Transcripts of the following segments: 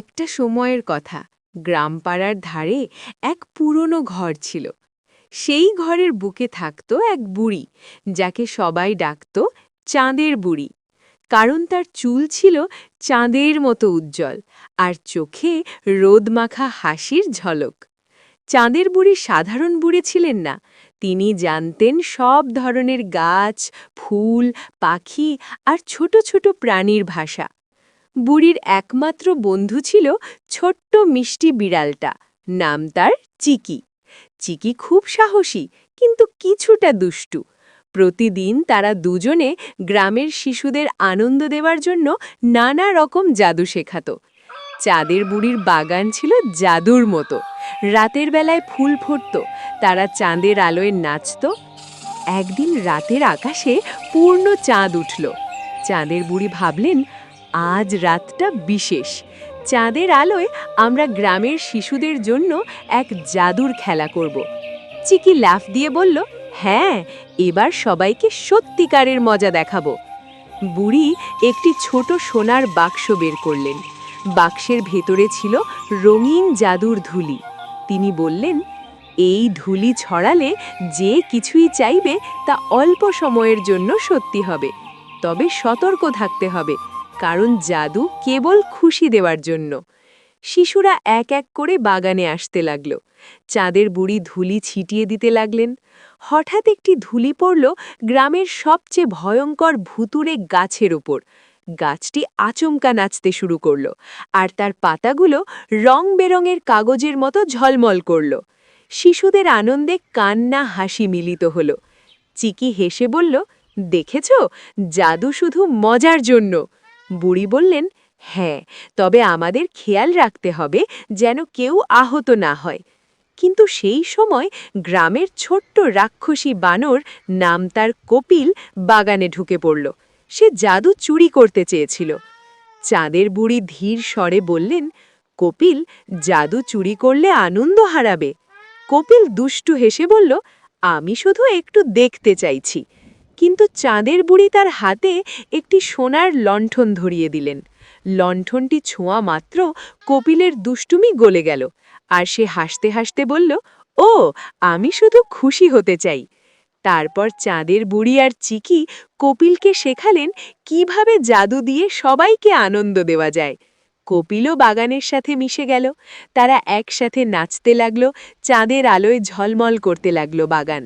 একটা সময়ের কথা। গ্রামপাড়ার ধারে এক পুরনো ঘর ছিল। সেই ঘরের বুকে থাকত এক বুড়ি, যাকে সবাই ডাকত চাঁদের বুড়ি। কারণ তার চুল ছিল চাঁদের মতো উজ্জ্বল, আর চোখে রোদমাখা হাসির ঝলক। চাঁদের বুড়ি সাধারণ বুড়ি ছিলেন না। তিনি জানতেন সব ধরনের গাছ, ফুল, পাখি, আর ছোট ছোট প্রাণীর ভাষা। বুড়ির একমাত্র বন্ধু ছিল ছোট্ট মিষ্টি বিড়ালটা। নাম তার চিকি। চিকি খুব সাহসী, কিন্তু কিছুটা দুষ্টু। প্রতিদিন তারা দুজনে গ্রামের শিশুদের আনন্দ দেওয়ার জন্য নানা রকম জাদু শেখাত। চাঁদের বুড়ির বাগান ছিল জাদুর মতো। রাতের বেলায় ফুল ফুটত। তারা চাঁদের আলোয় নাচত। একদিন রাতের আকাশে পূর্ণ চাঁদ উঠল। চাঁদের বুড়ি ভাবলেন আজ রাতটা বিশেষ। চাঁদের আলোয় আমরা গ্রামের শিশুদের জন্য এক জাদুর খেলা করব। চিকি লাফ দিয়ে বলল হ্যাঁ এবার সবাইকে সত্যিকারের মজা দেখাবো। বুড়ি একটি ছোট সোনার বাক্স বের করলেন। বাক্সের ভেতরে ছিল রঙিন জাদুর ধুলি। তিনি বললেন, এই ধুলি ছড়ালে যে কিছুই চাইবে তা অল্প সময়ের জন্য সত্যি হবে। তবে সতর্ক থাকতে হবে। কারণ জাদু কেবল খুশি দেওয়ার জন্য। শিশুরা এক এক করে বাগানে আসতে লাগল। চাঁদের বুড়ি ধুলি ছিটিয়ে দিতে লাগলেন। হঠাৎ একটি ধুলি পড়ল গ্রামের সবচেয়ে ভয়ঙ্কর ভুতুরে গাছের ওপর। গাছটি আচমকা নাচতে শুরু করল আর তার পাতাগুলো রং বেরঙের কাগজের মতো ঝলমল করল। শিশুদের আনন্দে কান্না হাসি মিলিত হল। চিকি হেসে বলল, দেখেছ? জাদু শুধু মজার জন্য। বুড়ি বললেন হ্যাঁ তবে আমাদের খেয়াল রাখতে হবে যেন কেউ আহত না হয়। কিন্তু সেই সময় গ্রামের ছোট্ট রাক্ষসী বানর নাম তার কপিল বাগানে ঢুকে পড়ল। সে জাদু চুরি করতে চেয়েছিল। চাঁদের বুড়ি ধীর স্বরে বললেন, কপিল, জাদু চুরি করলে আনন্দ হারাবে। কপিল দুষ্টু হেসে বলল, আমি শুধু একটু দেখতে চাইছি। কিন্তু চাঁদের বুড়ি তার হাতে একটি সোনার লণ্ঠন ধরিয়ে দিলেন। লণ্ঠনটি ছোঁয়া মাত্র কপিলের দুষ্টুমি গলে গেল। আর সে হাসতে হাসতে বলল, ও, আমি শুধু খুশি হতে চাই। তারপর চাঁদের বুড়ি আর চিকি কপিলকে শেখালেন কীভাবে জাদু দিয়ে সবাইকে আনন্দ দেওয়া যায়। কপিলও বাগানের সাথে মিশে গেল। তারা একসাথে নাচতে লাগল, চাঁদের আলোয় ঝলমল করতে লাগল বাগান।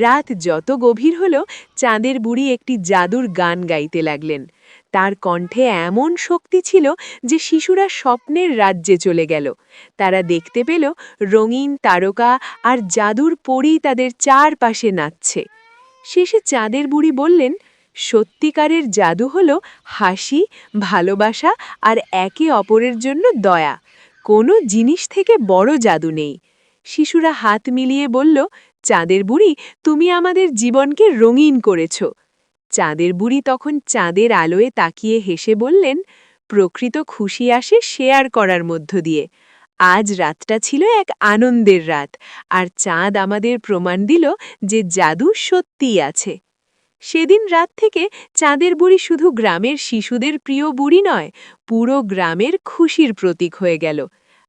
রাত যত গভীর হল, চাঁদের বুড়ি একটি জাদুর গান গাইতে লাগলেন। তার কণ্ঠে এমন শক্তি ছিল যে শিশুরা স্বপ্নের রাজ্যে চলে গেল। তারা দেখতে পেল রঙিন তারকা আর জাদুর পরী তাদের চারপাশে নাচছে। শেষে চাঁদের বুড়ি বললেন, সত্যিকারের জাদু হল হাসি, ভালোবাসা আর একে অপরের জন্য দয়া। কোনো জিনিস থেকে বড় জাদু নেই। শিশুরা হাত মিলিয়ে বলল চাঁদের বুড়ি, তুমি আমাদের জীবনকে রঙিন করেছ। চাঁদের বুড়ি তখন চাঁদের আলোয় তাকিয়ে হেসে বললেন, প্রকৃত খুশি আসে শেয়ার করার মধ্য দিয়ে। আজ রাতটা ছিল এক আনন্দের রাত, আর চাঁদ আমাদের প্রমাণ দিল যে জাদু সত্যিই আছে। সেদিন রাত থেকে চাঁদের বুড়ি শুধু গ্রামের শিশুদের প্রিয় বুড়ি নয়, পুরো গ্রামের খুশির প্রতীক হয়ে গেল।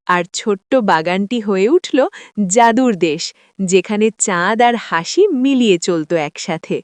আর ছোট্ট বাগানটি হয়ে উঠল জাদুর দেশ যেখানে চাঁদ আর হাসি মিলিয়ে চলত একসাথে।